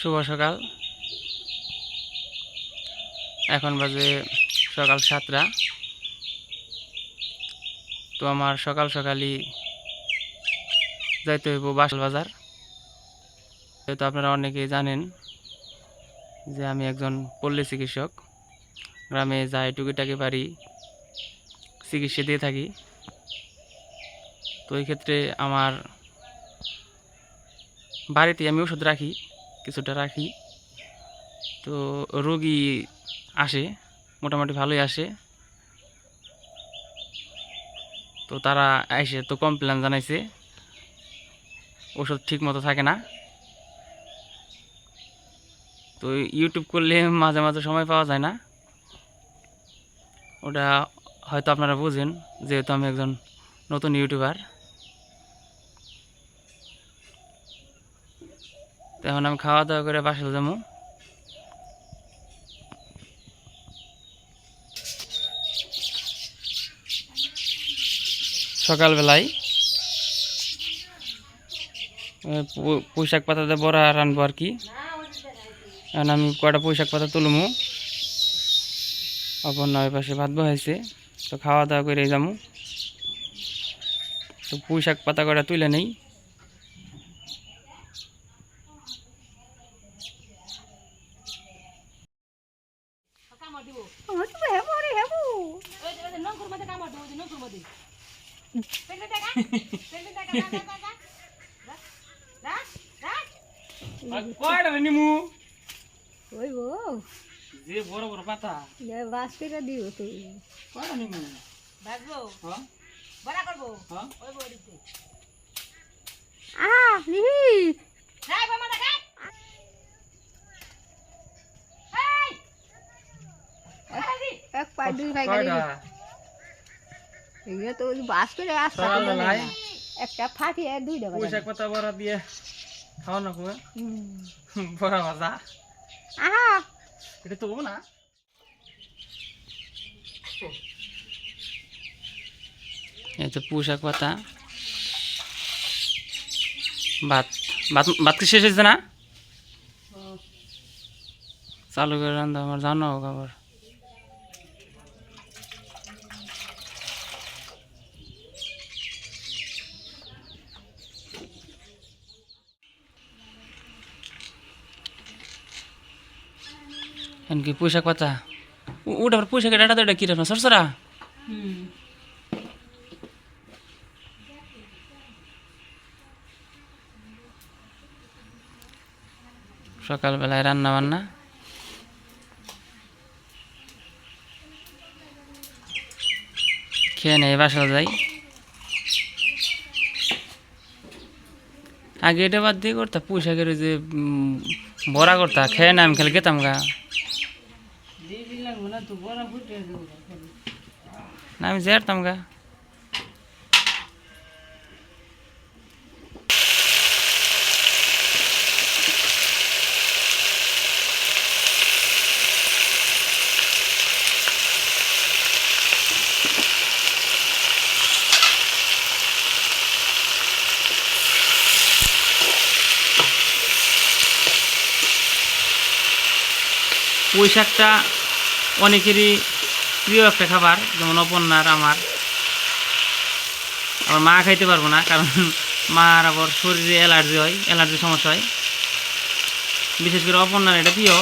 শুভ সকাল। এখন বাজে সকাল সাতটা। তো আমার সকাল সকালই যাইতে হইব বাসল বাজার যেহেতু আপনারা অনেকেই জানেন যে আমি একজন পল্লী চিকিৎসক। গ্রামে যাই টুকিটাকি পারি চিকিৎসা দিয়ে থাকি। তো এই ক্ষেত্রে আমার বাড়িতে আমি ওষুধ রাখি। কিছুটা রাখি। তো রোগী আসে, মোটামুটি ভালোই আসে। তো তারা এসে তো কমপ্লেন জানাইছে। ওষুধ ঠিক মতো থাকে না। তো ইউটিউব করলে মাঝে মাঝে সময় পাওয়া যায় না। ওটা হয়তো আপনারা বুঝেন, যেহেতু আমি একজন নতুন ইউটিউবার এখন আমি খাওয়া দাওয়া করে বাসায় যাব। সকালবেলায় এ, পু- পুঁইশাক পাতাতে বড়া রানবো আর কি। এখন আমি কয়টা পুঁইশাক পাতা তুলমু। অপর নয় পাশে ভাত বসাইছে তো খাওয়া দাওয়া করে যাব তো পুঁইশাক পাতা কয়টা তুলে নেই হচ্ছে হেবো রে হেবো কয়টা নিমু ওই গো যে বড় বড় পাতা? বাস করে দিও তুই কয়টা নিমু হ্যাঁ। হ্যাঁ। আহ লিহি এক পাই দুই পাই কয়টা? এগুলো তো ওই বাস করে আসতে সকালবেলায় একটা ফাটিয়ে দুই দেবে পুঁইশাক পাতা বড়া দিয়ে খাওয়া না খুব হুম। বড়া ভাজা। আহা। এটা তো না? এই তো পুঁশাক পাতা। ভাত ভাত ভাত কি শেষ হয়েছে না? চালু করে রান্না আমার জানো খবর কি পুঁশাক পাতা? ওটা পুঁশাকের ডাটা তো এটা রাখনা সরসরা সকালবেলায় রান্না বান্না খেয়ে নেই বাসা যাই আগে এটা বাদ দিয়ে করতা পুঁশাকের ওই যে বড়া করতা খেয়ে না আমি খেলে খেতাম গা না আমি যেতাম গা। পুঁই শাকটা অনেকেরই প্রিয় একটা খাবার, যেমন অপর্ণার আমার। আবার মা খাইতে পারব না, কারণ মার আবার শরীরে অ্যালার্জি হয়, অ্যালার্জি সমস্যা হয়। বিশেষ করে অপর্ণার এটা প্রিয়।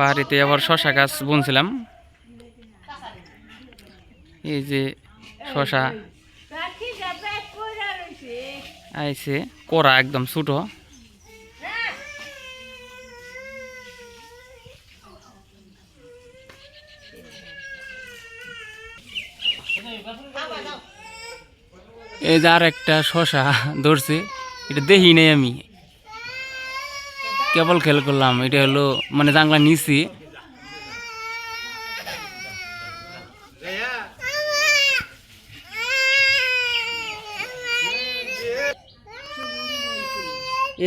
বাড়িতে আবার শশা গাছ বুনছিলাম। এই যে শশা আইছে করা একদম ছোটো। এই যে আর একটা শশা ধরছে, এটা দেখি নাই আমি। কেবল খেল করলাম, এটা হলো মানে জাংলা নিছি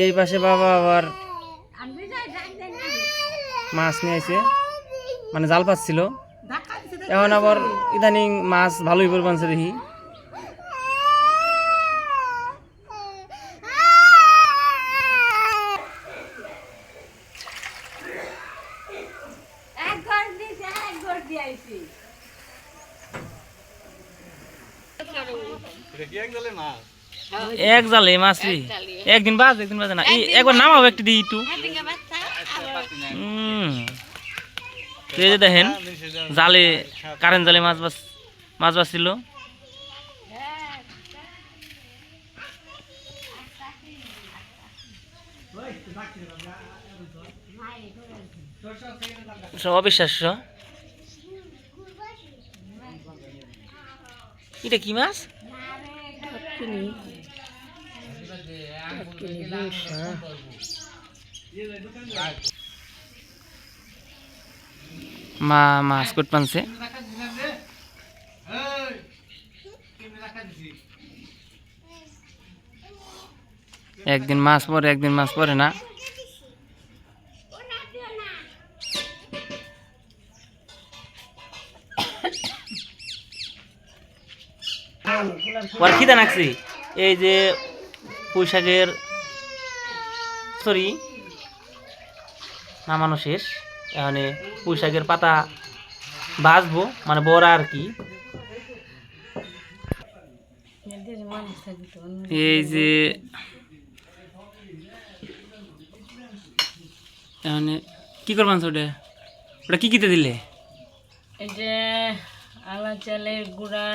এই পাশে বাবা আবার মাছ নিয়ে আইছে। মানে জাল পাচ্ছিল। এখন আবার ইদানিং মাছ ভালোই পরিমাণছে দেখি। এক জালে মাছ রে। একদিন বাজ একদিন বাজে না। একবার নামাও একটু দিই একটু। তো এই যে দেখেন জালে কারেন্ট জালে মাছ বাস মাছ বাঁচছিল অবিশ্বাস্য। এটা কি মাছ? মা মাছ কুট পানছে। একদিন মাছ পরে, একদিন মাছ পরে না? ওর খিদা নাকছি। এই যে পুঁইশাকের সরি নামানো শেষ। এখানে পুঁইশাকের পাতা ভাজবো মানে বড়া আর কি। এই যে এখানে কি করবান ওটা? ওটা কি কিতে দিলে? এটা আলা চালের গুঁড়া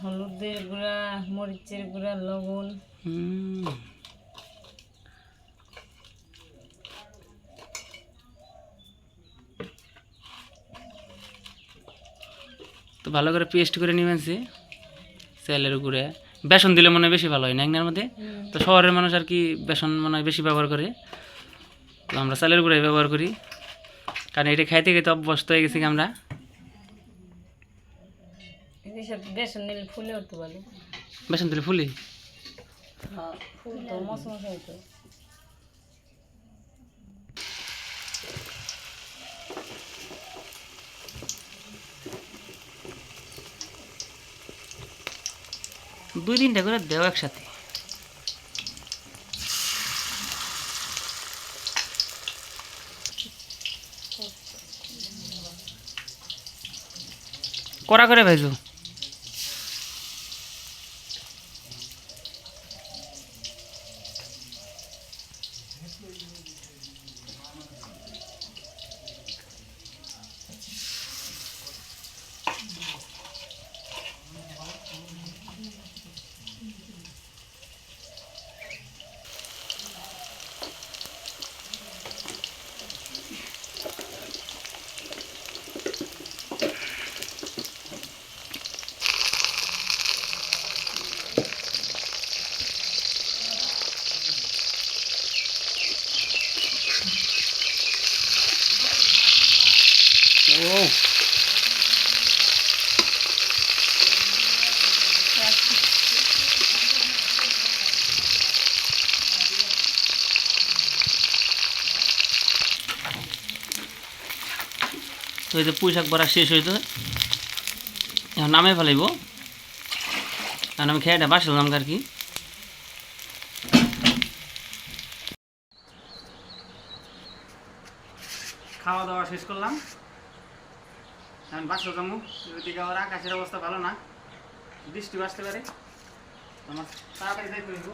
হলুদের গুঁড়া মরিচের গুঁড়া লবণ। হুম। ভালো করে পেস্ট করে নিবেছি চালের উপরে। বেসন দিলে মনে হয় বেশি ভালো হয় না একনার মধ্যে? তো শহরের মানুষ আর কি বেসন মনে হয় বেশি ব্যবহার করে। তো আমরা চালের গুঁড়াই ব্যবহার করি। কারণ এটা খাইতে খাইতে অভ্যস্ত হয়ে গেছি আমরা? বেসন নিলে ফুলে বেসন দিলে ফুলি? ফুল তো মশ মশ হইতো দুই তিনটা করে দেও একসাথে। করা করে ভাইজো তো এই যে পুঁই শাক বড়া শেষ হইতো এখন নামে ফেলাইব। কারণ আমি খেয়ে বাসলাম আর কি। খাওয়া দাওয়া শেষ করলাম। এখন বাসা যাব। এদিকে আবার আকাশের অবস্থা ভালো না। বৃষ্টি আসতে পারে। আমার তাড়াতাড়ি যাই করব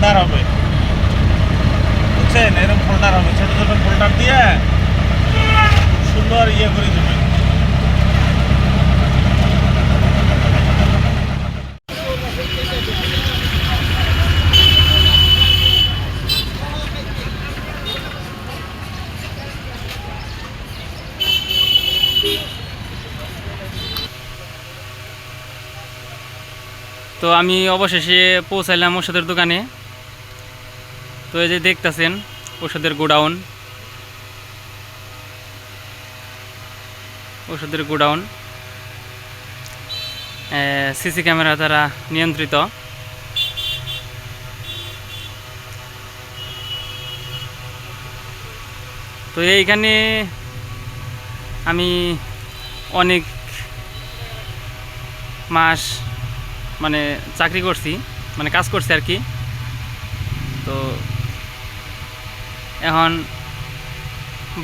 ফোল্ডার হবে। বুঝছেন? এরকম ফোল্ডার হবে। ছোটো ছোটো ফোল্ডার দিয়ে সুন্দর ইয়ে করে দেবে। তো আমি অবশেষে পৌঁছাইলাম ওষুধের দোকানে। তো এই যে দেখতেছেন ওষুধের গোডাউন। ওষুধের গোডাউন। সিসি ক্যামেরা দ্বারা নিয়ন্ত্রিত। তো এইখানে আমি অনেক মাস মানে চাকরি করছি মানে কাজ করছি আর কি। তো এখন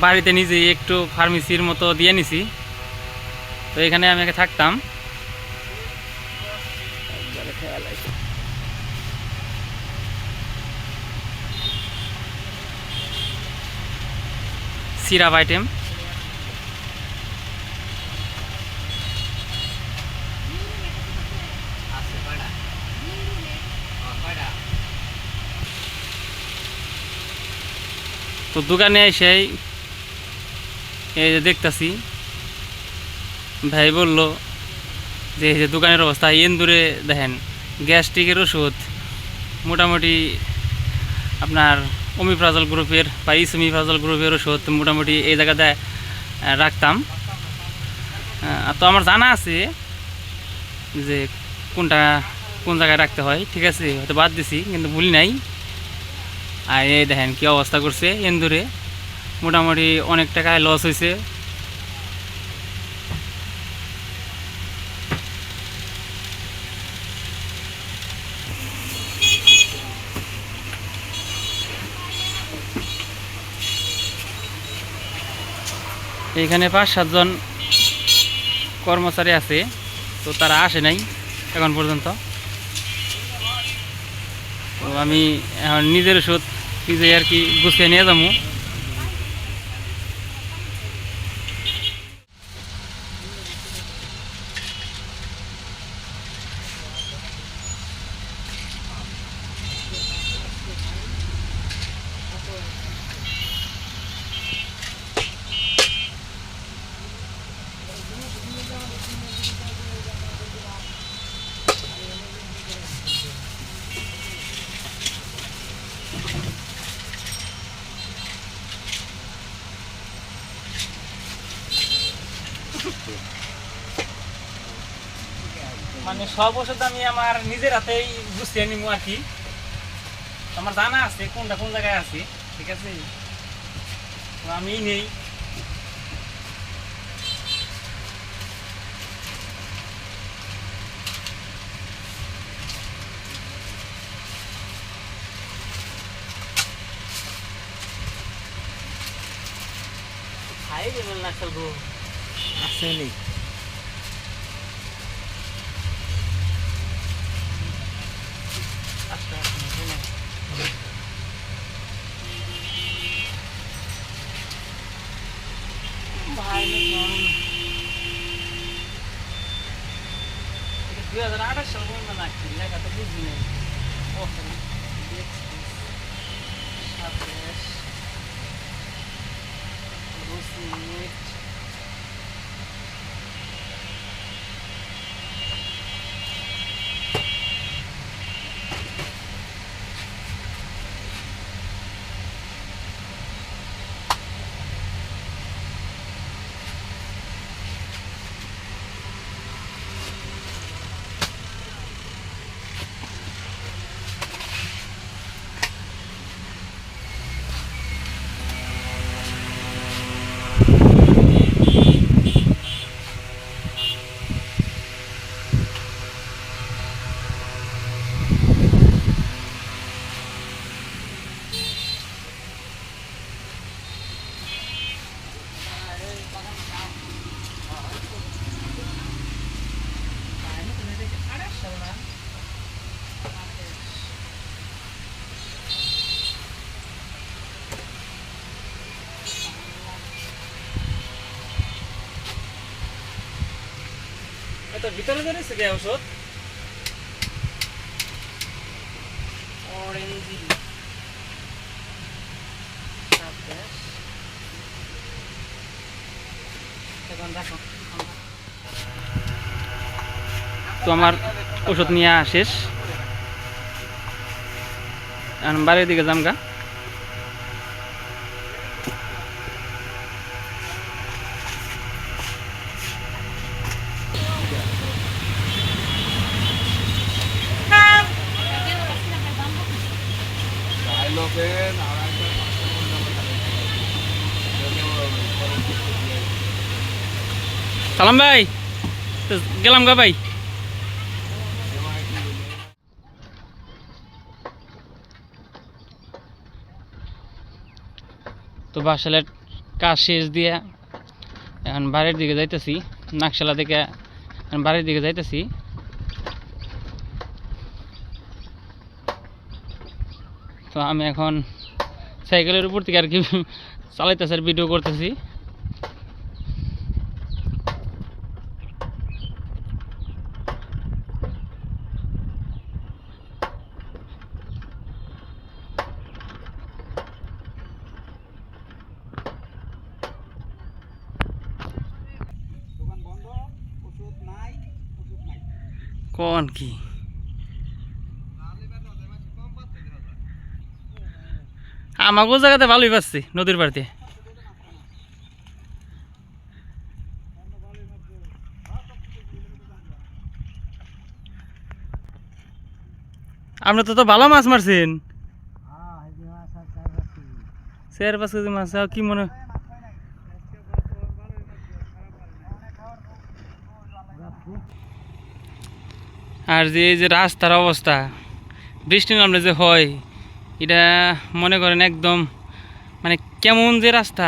বাড়িতে নিজেই একটু ফার্মেসির মতো দিয়ে নিছি। তো এখানে আমি থাকতাম। সিরাপ আইটেম তো দোকানে এসে এই যে দেখতাছি, ভাই বলল যে এই যে দোকানের অবস্থা ইন্দুরে দেখেন, গ্যাস্ট্রিকের ওষুধ, মোটামুটি আপনার অমিপ্রাজল গ্রুপের বা ইসমিপ্রাজল গ্রুপের ওষুধ মোটামুটি এই জায়গাতে রাখতাম। তো আমার জানা আছে যে কোনটা কোন জায়গায় রাখতে হয়, ঠিক আছে, হয়তো বাদ দিছি, কিন্তু ভুলি নাই। আর এই দেখেন কি অবস্থা করছে এন্দুরে মোটামুটি অনেক টাকায় লস হয়েছে এইখানে পাঁচ সাতজন কর্মচারী আছে, তো তারা আসে নাই এখন পর্যন্ত। তো আমি এখন নিজের ওষুধ নিজে আর কি গুছিয়ে নিয়ে যাব। মানে সব ওষুধ আমি আমার নিজের হাতেই গুছিয়ে নিব আর কি আমার জানা আছে কোনটা কোন জায়গায় আছে, ঠিক আছে? আমি নেই। খাই দেবেন না চলবো আসেনি। দুই হাজার আঠাশ সাল পর্যন্ত নাকি লেখা তো বুঝি নেই। এটা ভিতরে ধরেছে কে ওষুধ অরেঞ্জ তো আমার ওষুধ নিয়ে শেষ। বাড়ির দিকে যাম গা সালাম ভাই। গেলাম গা ভাই। তো বাসালের কাজ শেষ দিয়ে এখন বাড়ির দিকে যাইতেছি, নাকশালা থেকে এখন বাড়ির দিকে যাইতেছি। তো আমি এখন সাইকেলের উপর থেকে আর কি চালাইতেছি আর ভিডিও করতেছি কোন কি আমাকেও জায়গাতে ভালোই পাচ্ছি নদীর পাড়তে। আপনি তো তো ভালো মাছ মারছেন। চার পাঁচ কেজি মাছ কি মনে আর যে এই যে রাস্তার অবস্থা, বৃষ্টি নামলে যে হয়। এটা মনে করেন একদম মানে কেমন যে রাস্তা,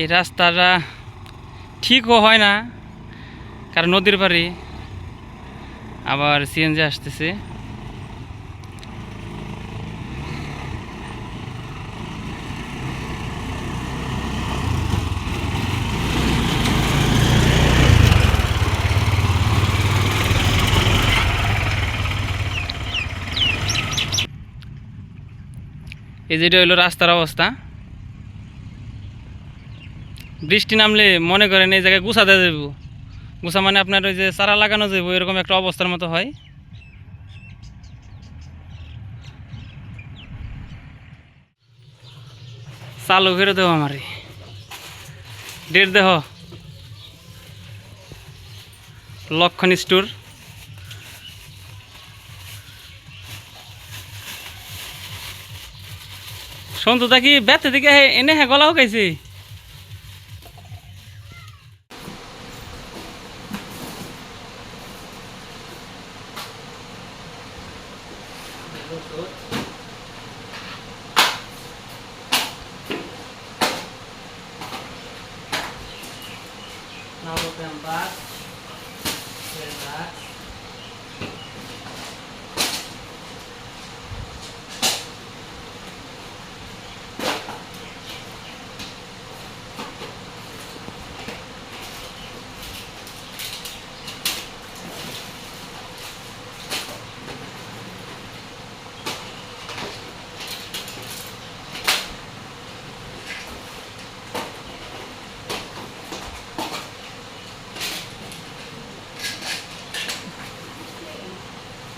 এই রাস্তাটা ঠিকও হয় না, কারণ নদীর পাড়ে আবার সিএনজি আসতেছে। এই যেটা হলো রাস্তার অবস্থা। বৃষ্টি নামলে মনে করেন এই জায়গায় গুছা দেওয়া যাব গুছা মানে আপনার ওই যে চারা লাগানো যাব এরকম একটা অবস্থার মতো হয়। চালু করে দেবো আমারে। ডেট দেহ। লক্ষণ স্টোর সন্তু কি বেতে দিকে এনে হ্যাঁ গলা শুকাইছে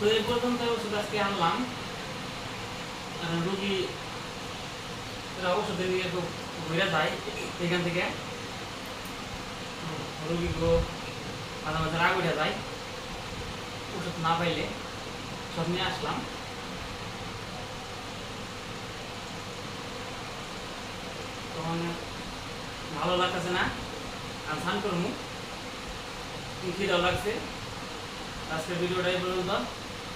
তো এই পর্যন্ত ওষুধ আজকে আনলাম। রুগী ওষুধের নিয়ে ঘুরে যায় এখান থেকে। রুগী গো মাঝে মাঝে রাগ উঠে যায়। ওষুধ না পাইলে সব নিয়ে আসলাম। তখন ভালো লাগতেছে না, আর স্নান করব। খিদাও লাগছে। আজকের ভিডিওটাই পর্যন্ত।